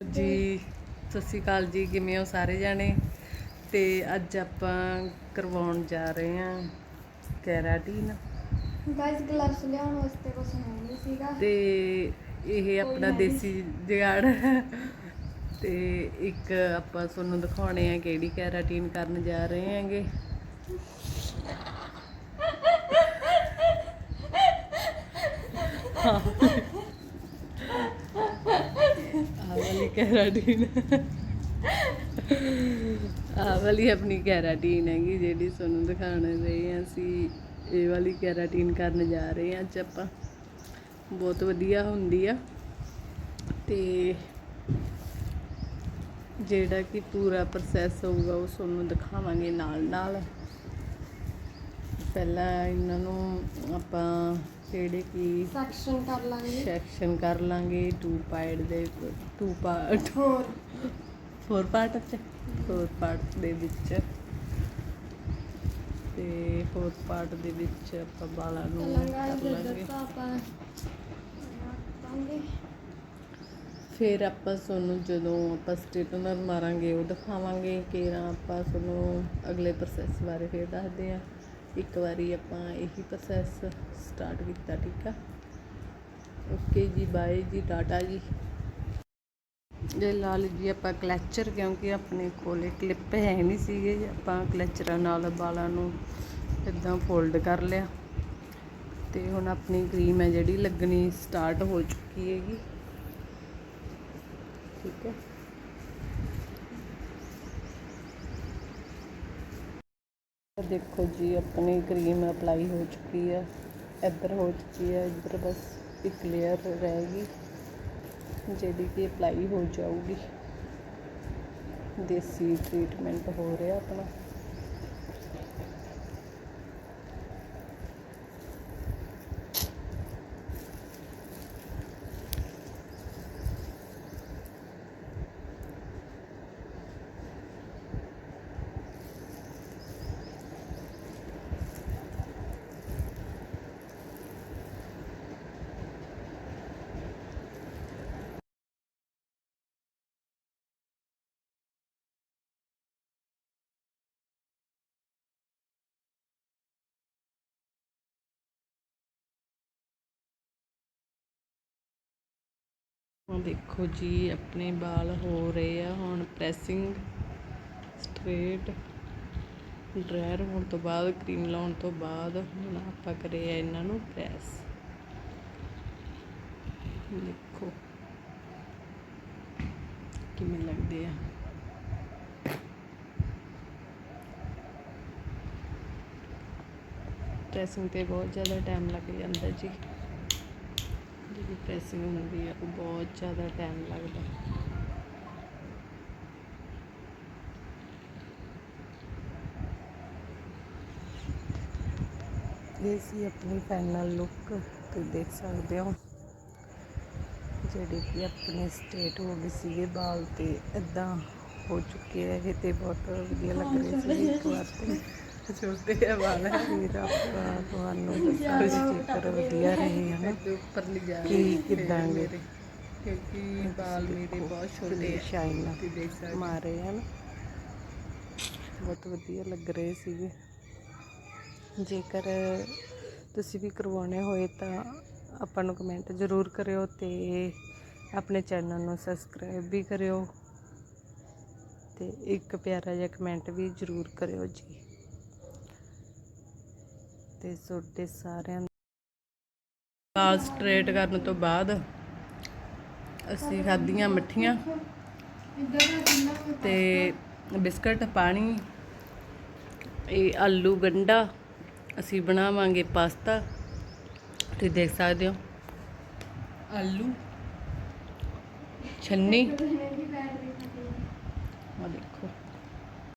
ਜੀ ਸਤਿ ਸ਼੍ਰੀ ਅਕਾਲ ਜੀ ਕਿਵੇਂ ਹੋ ਸਾਰੇ ਜਾਣੇ? ਤੇ ਅੱਜ ਆਪਾਂ ਕਰਵਾਉਣ ਜਾ ਰਹੇ ਹਾਂ ਕੈਰਾਟੀਨ। ਗਾਇਸ ਗਲਵਸ ਲਿਆਉਣ ਵਾਸਤੇ ਹੈ ਨਹੀਂ ਸੀਗਾ। ਤੇ ਇਹ ਆਪਣਾ ਦੇਸੀ ਜੁਗਾੜ। ਹੈ। ਤੇ ਇੱਕ ਆਪਾਂ ਤੁਹਾਨੂੰ ਦਿਖਾਉਣੇ ਆ ਕਿਹੜੀ ਕੈਰਾਟੀਨ ਕਰਨ ਜਾ ਰਹੇ ਹਾਂਗੇ। ਆਹ ਵਾਲੀ ਕੈਰਾਟੀਨ। ਆਹ ਵਾਲੀ ਆਪਣੀ ਕੈਰਾਟੀਨ ਹੈਗੀ ਜਿਹੜੀ ਤੁਹਾਨੂੰ ਦਿਖਾਣ ਰਹੇ ਹਾਂ ਅਸੀਂ ਇਹ ਵਾਲੀ ਕੈਰਾਟੀਨ ਕਰਨ ਜਾ ਰਹੇ ਹਾਂ ਅੱਜ ਆਪਾਂ। ਬਹੁਤ ਵਧੀਆ ਹੁੰਦੀ ਆ। ਤੇ ਜਿਹੜਾ ਕਿ ਪੂਰਾ ਪ੍ਰੋਸੈਸ ਹੋਊਗਾ ਉਹ ਤੁਹਾਨੂੰ ਦਿਖਾਵਾਂਗੇ ਨਾਲ ਨਾਲ ਪਹਿਲਾਂ ਇਹਨਾਂ ਨੂੰ ਆਪਾਂ ਜਿਹੜੇ ਕਿ? ਸੈਕਸ਼ਨ ਕਰ ਲਾਂਗੇ। ਸੈਕਸ਼ਨ ਕਰ ਲਾਂਗੇ ਟੂ ਪਾਰਟ ਦੇ ਟੂ ਪਾਰਟ ਹੋਰ। ਫੋਰ ਪਾਰਟ ਚ ਫੋਰ ਪਾਰਟ ਦੇ ਵਿੱਚ। ਤੇ ਫੋਰ ਪਾਰਟ ਦੇ ਵਿੱਚ ਆਪਾਂ ਬਾਲਾਂ ਨੂੰ ਕਰ ਲਾਂਗੇ। ਫਿਰ ਆਪਾਂ ਤੁਹਾਨੂੰ ਜਦੋਂ ਆਪਾਂ ਸਟੇਟਨਰ ਮਾਰਾਂਗੇ ਉਹ ਦਿਖਾਵਾਂਗੇ ਕਿ ਆਪਾਂ ਤੁਹਾਨੂੰ ਅਗਲੇ ਪ੍ਰੋਸੈਸ ਬਾਰੇ ਫਿਰ ਦੱਸਦੇ ਆ ਇੱਕ ਵਾਰੀ ਆਪਾਂ ਇਹੀ ਪ੍ਰੋਸੈਸ ਸਟਾਰਟ ਕੀਤਾ, ਠੀਕ ਆ? ਓਕੇ ਜੀ ਬਾਏ ਜੀ, ਟਾਟਾ ਜੀ। ਜੇ ਲਾਲ ਜੀ, ਆਪਾਂ ਕਲੈਚਰ ਕਿਉਂਕਿ ਆਪਣੇ ਕੋਲੇ ਕਲਿੱਪ ਹੈ ਨਹੀਂ ਸੀਗੇ, ਆਪਾਂ ਕਲੈਚਰਾਂ ਨਾਲ ਵਾਲਾਂ ਨੂੰ ਇਦਾਂ ਫੋਲਡ ਕਰ ਲਿਆ। ਤੇ ਹੁਣ ਆਪਣੀ ਕਰੀਮ ਹੈ ਜਿਹੜੀ ਲੱਗਣੀ ਸਟਾਰਟ ਹੋ ਚੁੱਕੀ ਹੈਗੀ। ਠੀਕ ਹੈ? ਦੇਖੋ ਜੀ, ਆਪਣੀ ਕਰੀਮ ਅਪਲਾਈ ਹੋ ਚੁੱਕੀ ਹੈ ਇੱਧਰ ਹੋ ਚੁੱਕੀ ਹੈ ਇੱਧਰ ਬਸ ਇੱਕ ਲੇਅਰ ਰਹਿ ਗਈ, ਜਿਹੜੀ ਕਿ ਅਪਲਾਈ ਹੋ ਜਾਊਗੀ। ਦੇਸੀ ਟ੍ਰੀਟਮੈਂਟ ਹੋ ਰਿਹਾ ਆਪਣਾ। ਹੁਣ ਦੇਖੋ ਜੀ, ਆਪਣੇ ਵਾਲ ਹੋ ਰਹੇ ਆ। ਹੁਣ ਪ੍ਰੈਸਿੰਗ ਸਟ੍ਰੇਟ ਡਰਾਇਰ ਹੋਣ ਤੋਂ ਬਾਅਦ ਕਰੀਮ ਲਾਉਣ ਤੋਂ ਬਾਅਦ ਹੁਣ ਆਪਾਂ ਕਰੇ ਆ ਇਹਨਾਂ ਨੂੰ ਪ੍ਰੈਸ ਦੇਖੋ ਕਿਵੇਂ ਲੱਗਦੇ ਆ। ਪ੍ਰੈਸਿੰਗ ਤੇ ਬਹੁਤ ਜ਼ਿਆਦਾ ਟਾਈਮ ਲੱਗ ਜਾਂਦਾ ਜੀ। ਜਿਹੜੀ ਪ੍ਰੈਸਿੰਗ ਹੁੰਦੀ ਆ ਉਹ ਬਹੁਤ ਜ਼ਿਆਦਾ ਟਾਈਮ ਲੱਗਦਾ। ਇਹ ਸੀ ਆਪਣੀ ਫਾਈਨਲ ਲੁੱਕ ਤੁਸੀਂ ਦੇਖ ਸਕਦੇ ਹੋ। ਜਿਹੜੇ ਕਿ ਆਪਣੇ ਸਟੇਟ ਹੋ ਗਏ ਸੀਗੇ ਬਾਲ ਤੇ ਇਦਾਂ ਹੋ ਚੁੱਕੇ ਹੈਗੇ ਤੇ ਬਹੁਤ ਵਧੀਆ ਲੱਗ ਰਹੇ ਸੀ ਇੱਕ ਵਾਰ ਤੇ। ਛੋਟੇ ਆ ਵਾਲ। ਫਿਰ ਆਪਾਂ ਤੁਹਾਨੂੰ ਦੱਸਾਂਗੇ ਜੇਕਰ ਵਧੀਆ ਰਹੇ ਹਨ ਉੱਪਰ ਲਿਜਾ ਕਿ ਕਿਦਾਂ ਦੇ? ਕਿਉਂਕਿ ਬਾਲ ਮੇਰੇ ਬਹੁਤ ਛੋਟੇ ਆ। ਸ਼ਾਈਨ ਮਾਰੇ ਹਨ ਬਹੁਤ ਵਧੀਆ ਲੱਗ ਰਹੇ ਸੀਗੇ। ਜੇਕਰ ਤੁਸੀਂ ਵੀ ਕਰਵਾਉਣੇ ਹੋਏ ਤਾਂ ਆਪਾਂ ਨੂੰ ਕਮੈਂਟ ਜ਼ਰੂਰ ਕਰਿਓ ਤੇ ਆਪਣੇ ਚੈਨਲ ਨੂੰ ਸਬਸਕ੍ਰਾਈਬ ਵੀ ਕਰਿਓ। ਤੇ ਇੱਕ ਪਿਆਰਾ ਜਿਹਾ ਕਮੈਂਟ ਵੀ ਜ਼ਰੂਰ ਕਰਿਓ ਜੀ। ਤੇ ਤੁਹਾਡੇ ਸਾਰਿਆਂ ਵਾਲ ਸਟ੍ਰੇਟ ਕਰਨ ਤੋਂ ਬਾਅਦ ਅਸੀਂ ਖਾਧੀਆਂ ਮੱਠੀਆਂ ਇੱਧਰ ਤੇ ਬਿਸਕਟ, ਪਾਣੀ, ਇਹ ਆਲੂ ਗੰਡਾ ਅਸੀਂ ਬਣਾਵਾਂਗੇ ਪਾਸਤਾ। ਤੁਸੀਂ ਦੇਖ ਸਕਦੇ ਹੋ, ਆਲੂ, ਛੰਨੀ। ਆ ਦੇਖੋ।